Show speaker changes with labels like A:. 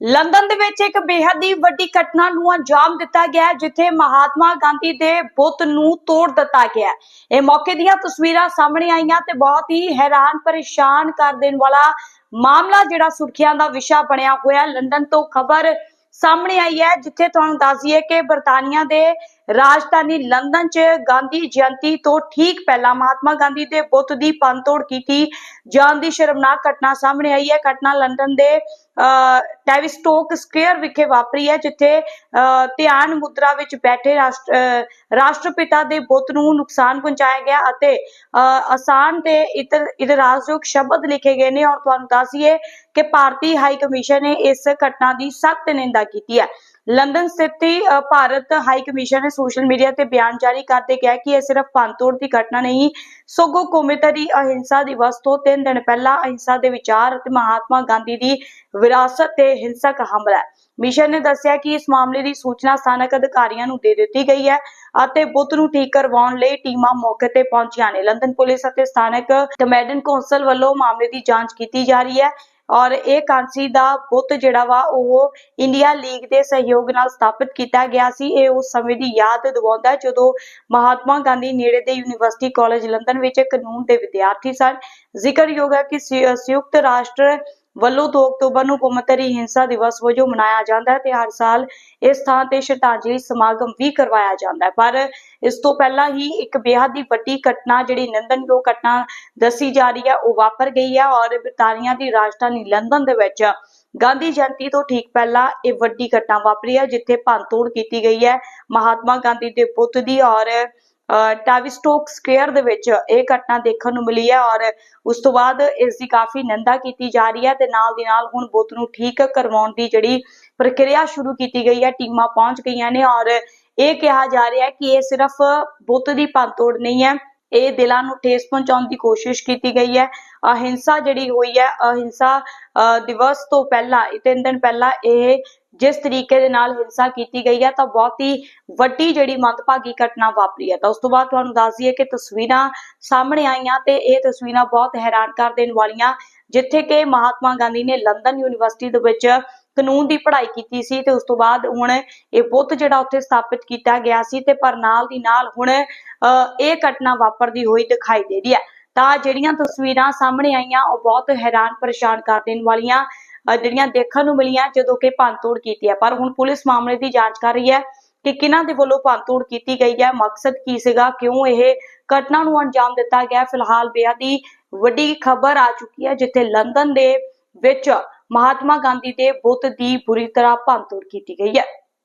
A: London ਦੇ ਵਿੱਚ ਇੱਕ ਬੇਹੱਦ ਹੀ ਵੱਡੀ ਘਟਨਾ ਨੂੰ ਅੰਜਾਮ ਦਿੱਤਾ ਗਿਆ ਜਿੱਥੇ ਮਹਾਤਮਾ ਗਾਂਧੀ ਦੇ ਬੁੱਤ ਨੂੰ ਤੋੜ ਦਿੱਤਾ ਗਿਆ ਇਹ ਮੌਕੇ ਦੀਆਂ ਤਸਵੀਰਾਂ ਸਾਹਮਣੇ ਆਈਆਂ ਤੇ ਬਹੁਤ ਹੀ ਹੈਰਾਨ, ਪਰੇਸ਼ਾਨ ਕਰ ਦੇਣ ਵਾਲਾ ਮਾਮਲਾ ਜਿਹੜਾ ਸੁਰਖੀਆਂ ਦਾ ਵਿਸ਼ਾ ਬਣਿਆ ਹੋਇਆ ਲੰਡਨ ਤੋਂ ਖਬਰ ਸਾਹਮਣੇ ਆਈ ਹੈ, ਜਿੱਥੇ ਤੁਹਾਨੂੰ ਦੱਸ ਦਈਏ ਕਿ ਬਰਤਾਨੀਆ ਦੇ ਰਾਜਧਾਨੀ ਲੰਡਨ 'ਚ ਗਾਂਧੀ ਜਯੰਤੀ ਤੋਂ ਠੀਕ ਪਹਿਲਾਂ ਮਹਾਤਮਾ ਗਾਂਧੀ ਦੇ ਬੁੱਤ ਦੀ ਪੰਤੋੜ ਕੀਤੀ। ਜਾਣ ਦੀ ਸ਼ਰਮਨਾਕ ਘਟਨਾ ਸਾਹਮਣੇ ਆਈ ਹੈ। ਘਟਨਾ ਲੰਡਨ ਦੇ ਟੈਵਿਸਟੋਕ ਸਕੁਅਰ ਵਿਖੇ ਵਾਪਰੀ ਹੈ ਜਿੱਥੇ ਧਿਆਨ ਮੁਦਰਾ ਵਿੱਚ ਬੈਠੇ ਰਾਸ਼ਟਰ ਰਾਸ਼ਟਰਪਿਤਾ ਦੇ ਬੁੱਤ ਨੂੰ ਨੁਕਸਾਨ ਪਹੁੰਚਾਇਆ ਗਿਆ ਅਤੇ ਅਹ, ਆਸਾਨ ਤੇ ਇਤਰ ਇਤਰਾਜ਼ਯੋਗ ਸ਼ਬਦ ਲਿਖੇ ਗਏ ਨੇ। ਔਰ ਤੁਹਾਨੂੰ ਦੱਸੀਏ ਕਿ ਭਾਰਤੀ ਹਾਈ ਕਮਿਸ਼ਨ ਨੇ ਇਸ ਘਟਨਾ ਦੀ ਸਖਤ ਨਿੰਦਾ ਕੀਤੀ ਹੈ। ਲੰਡਨ ਸਥਿਤੀ ਭਾਰਤ ਹਾਈ ਕਮਿਸ਼ਨ ਨੇ ਸੋਸ਼ਲ ਮੀਡੀਆ ਤੇ ਬਿਆਨ ਜਾਰੀ ਕਰਦੇ ਕਿਹਾ ਕਿ ਇਹ ਸਿਰਫ ਪੰਤੋੜ ਦੀ ਘਟਨਾ ਨਹੀਂ, ਸਗੋਂ ਕੌਮੇਤਰੀ ਅਹਿੰਸਾ ਦਿਵਸ ਤੋਂ 3 ਦਿਨ ਪਹਿਲਾਂ ਅਹਿੰਸਾ ਦੇ ਵਿਚਾਰ ਅਤੇ ਮਹਾਤਮਾ ਗਾਂਧੀ ਦੀ ਵਿਰਾਸਤ ਤੇ ਹਿੰਸਕ ਹਮਲਾ ਮਿਸ਼ਨ ਨੇ ਦੱਸਿਆ ਕਿ ਇਸ ਮਾਮਲੇ ਦੀ ਸੂਚਨਾ ਸਥਾਨਕ ਅਧਿਕਾਰੀਆਂ ਨੂੰ ਦੇ ਦਿੱਤੀ ਗਈ ਹੈ ਅਤੇ ਬੁੱਤ ਨੂੰ ਠੀਕ ਕਰਵਾਉਣ ਲਈ ਟੀਮਾਂ ਮੌਕੇ ਤੇ ਪਹੁੰਚੀਆਂ ਨੇ। ਲੰਡਨ ਪੁਲਿਸ ਅਤੇ ਸਥਾਨਕ ਕਮੈਡਨ ਕੌਂਸਲ ਵੱਲੋਂ ਮਾਮਲੇ ਦੀ ਜਾਂਚ ਕੀਤੀ ਜਾ ਰਹੀ ਹੈ। ਔਰ ਇਹ ਕਾਂਸੀ ਦਾ ਬੁੱਤ ਜਿਹੜਾ ਵਾ, ਉਹ ਇੰਡੀਆ ਲੀਗ ਦੇ ਸਹਿਯੋਗ ਨਾਲ ਸਥਾਪਿਤ ਕੀਤਾ ਗਿਆ ਸੀ। ਇਹ ਉਸ ਸਮੇਂ ਦੀ ਯਾਦ ਦਿਵਾਉਂਦਾ ਜਦੋਂ ਮਹਾਤਮਾ ਗਾਂਧੀ ਨੇੜੇ ਦੇ ਯੂਨੀਵਰਸਿਟੀ ਕਾਲਜ ਲੰਡਨ ਵਿੱਚ ਕਾਨੂੰਨ ਦੇ ਵਿਦਿਆਰਥੀ ਸਨ। ਜ਼ਿਕਰਯੋਗ ਹੈ ਕਿ ਸੰਯੁਕਤ ਰਾਸ਼ਟਰ ਵੱਲੋਂ 2 ਅਕਤੂਬਰ ਨੂੰ ਕੌਮਾਂਤਰੀ ਹਿੰਸਾ ਦਿਵਸ ਵਜੋਂ ਮਨਾਇਆ ਜਾਂਦਾ ਹੈ ਤੇ ਹਰ ਸਾਲ ਇਸ ਥਾਂ ਤੇ ਸ਼ਰਧਾਂਜਲੀ ਸਮਾਗਮ ਵੀ ਕਰਵਾਇਆ ਜਾਂਦਾ ਹੈ। ਪਰ ਇਸ ਤੋਂ ਪਹਿਲਾਂ ਹੀ ਇੱਕ ਬੇਹੱਦ ਹੀ ਵੱਡੀ ਘਟਨਾ ਜਿਹੜੀ ਨਿੰਦਨਯੋਗ ਘਟਨਾ ਦੱਸੀ ਜਾ ਰਹੀ ਹੈ, ਉਹ ਵਾਪਰ ਗਈ ਹੈ ਔਰ ਬ੍ਰਿਟਾਨੀਆ ਦੀ ਰਾਜਧਾਨੀ ਲੰਡਨ ਦੇ ਵਿੱਚ ਗਾਂਧੀ ਜਯੰਤੀ ਤੋਂ ਠੀਕ ਪਹਿਲਾਂ ਇਹ ਵੱਡੀ ਘਟਨਾ ਵਾਪਰੀ ਹੈ, ਜਿੱਥੇ ਭੰਨਤੋੜ ਕੀਤੀ ਗਈ ਹੈ। ਮਹਾਤਮਾ ਗਾਂਧੀ ਦੇ ਪੁੱਤ ਦੀ ਔਰ ਟਾਵਿਸਟੋਕ ਸਕੁਅਰ ਦੇ ਵਿੱਚ ਇਹ ਘਟਨਾ ਦੇਖਣ ਨੂੰ ਮਿਲੀ ਹੈ ਔਰ ਉਸ ਤੋਂ ਬਾਅਦ ਇਸ ਦੀ ਕਾਫੀ ਨਿੰਦਾ ਕੀਤੀ ਜਾ ਰਹੀ ਹੈ ਤੇ ਨਾਲ ਦੀ ਨਾਲ ਹੁਣ ਬੁੱਤ ਨੂੰ ਠੀਕ ਕਰਵਾਉਣ ਦੀ ਜਿਹੜੀ ਪ੍ਰਕਿਰਿਆ ਸ਼ੁਰੂ ਕੀਤੀ ਗਈ ਹੈ ਟੀਮਾਂ ਪਹੁੰਚ ਗਈਆਂ ਨੇ ਔਰ ਇਹ ਕਿਹਾ ਜਾ ਰਿਹਾ ਹੈ ਕਿ ਇਹ ਸਿਰਫ ਬੁੱਤ ਦੀ ਭੰਨਤੋੜ ਨਹੀਂ ਹੈ ਇਹ ਦਿਲਾਂ ਨੂੰ ਠੇਸ ਪਹੁੰਚਾਉਣ ਦੀ ਕੋਸ਼ਿਸ਼ ਕੀਤੀ ਗਈ ਹੈ। ਅਹਿੰਸਾ ਜਿਹੜੀ ਹੋਈ ਹੈ ਅਹਿੰਸਾ ਅਹ, ਦਿਵਸ ਤੋਂ ਪਹਿਲਾਂ ਤਿੰਨ ਦਿਨ ਪਹਿਲਾਂ ਇਹ ਜਿਸ ਤਰੀਕੇ ਦੇ ਨਾਲ ਹਿੰਸਾ ਕੀਤੀ ਗਈ ਹੈ ਤਾਂ ਬਹੁਤ ਹੀ ਵੱਡੀ ਜਿਹੜੀ ਮੰਦਭਾਗੀ ਘਟਨਾ ਵਾਪਰੀ ਹੈ। ਤਾਂ ਉਸ ਤੋਂ ਬਾਅਦ ਤੁਹਾਨੂੰ ਦੱਸ ਦਈਏ ਕਿ ਤਸਵੀਰਾਂ ਸਾਹਮਣੇ ਆਈਆਂ ਤੇ ਇਹ ਤਸਵੀਰਾਂ ਬਹੁਤ ਹੈਰਾਨ ਕਰ ਦੇਣ ਵਾਲੀਆਂ ਜਿੱਥੇ ਕਿ ਮਹਾਤਮਾ ਗਾਂਧੀ ਨੇ ਲੰਡਨ ਯੂਨੀਵਰਸਿਟੀ ਦੇ ਵਿੱਚ ਕਾਨੂੰਨ ਦੀ ਪੜ੍ਹਾਈ ਕੀਤੀ ਸੀ ਤੇ ਉਸ ਤੋਂ ਬਾਅਦ ਹੁਣ ਇਹ ਬੁੱਤ ਜਿਹੜਾ ਉੱਥੇ ਸਥਾਪਿਤ ਕੀਤਾ ਗਿਆ ਸੀ ਤੇ ਪਰ ਨਾਲ ਦੀ ਨਾਲ ਹੁਣ ਅਹ, ਇਹ ਘਟਨਾ ਵਾਪਰਦੀ ਹੋਈ ਦਿਖਾਈ ਦੇ ਰਹੀ ਹੈ। ਤਾਂ ਜਿਹੜੀਆਂ ਤਸਵੀਰਾਂ ਸਾਹਮਣੇ ਆਈਆਂ ਉਹ ਬਹੁਤ ਹੈਰਾਨ ਪਰੇਸ਼ਾਨ ਕਰ ਦੇਣ ਵਾਲੀਆਂ ਜਿਹੜੀਆਂ ਦੇਖਣ ਨੂੰ ਮਿਲੀਆਂ ਜਦੋਂ ਕਿ ਭੰਨਤੋੜ ਕੀਤੀ ਹੈ। ਪਰ ਹੁਣ ਪੁਲਿਸ ਮਾਮਲੇ ਦੀ ਜਾਂਚ ਕਰ ਰਹੀ ਹੈ ਕਿ ਕਿਹਨਾਂ ਦੇ ਵੱਲੋਂ ਭੰਨਤੋੜ ਕੀਤੀ ਗਈ ਹੈ, ਮਕਸਦ ਕੀ ਸੀਗਾ, ਕਿਉਂ ਇਹ ਘਟਨਾ ਨੂੰ ਅੰਜਾਮ ਦਿੱਤਾ ਗਿਆ ਫਿਲਹਾਲ ਬੇਹੱਦ ਹੀ ਵੱਡੀ ਖਬਰ ਆ ਚੁੱਕੀ ਹੈ, ਜਿੱਥੇ ਲੰਡਨ ਦੇ ਵਿੱਚ ਮਹਾਤਮਾ ਗਾਂਧੀ ਦੇ ਬੁੱਤ ਦੀ ਬੁਰੀ ਤਰ੍ਹਾਂ ਭੰਨਤੋੜ ਕੀਤੀ ਗਈ ਹੈ।